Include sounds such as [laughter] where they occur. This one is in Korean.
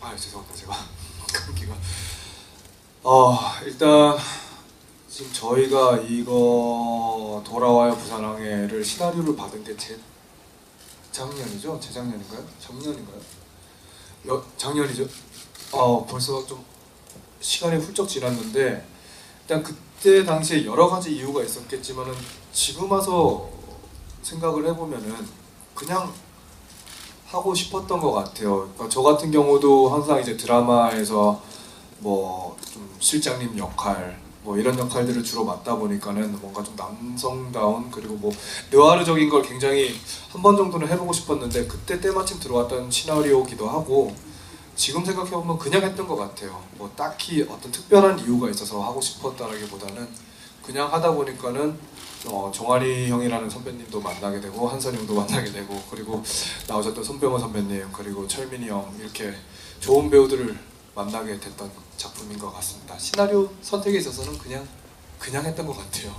아 죄송합니다. 제가 [laughs] 감기가. 어 일단 지금 저희가 이거 돌아와요 부산항해를 시나리오를 받은 게 제 작년이죠? 재작년인가요? 작년인가요? 여, 작년이죠? 어 벌써 좀 시간이 훌쩍 지났는데 일단 그때 당시에 여러 가지 이유가 있었겠지만은 지금 와서 생각을 해보면은 그냥 하고 싶었던 것 같아요. 그러니까 저 같은 경우도 항상 이제 드라마에서 뭐 좀 실장님 역할 뭐 이런 역할들을 주로 맡다 보니까는 뭔가 좀 남성다운 그리고 뭐 느와르적인 걸 굉장히 한 번 정도는 해보고 싶었는데 그때 때마침 들어왔던 시나리오기도 하고 지금 생각해보면 그냥 했던 것 같아요. 뭐 딱히 어떤 특별한 이유가 있어서 하고 싶었다라기보다는 그냥 하다 보니까는 어, 정환이 형이라는 선배님도 만나게 되고 한선 형도 만나게 되고 그리고 나오셨던 손병호 선배님 그리고 철민이 형 이렇게 좋은 배우들을 만나게 됐던 작품인 것 같습니다. 시나리오 선택에 있어서는 그냥 그냥 했던 것 같아요.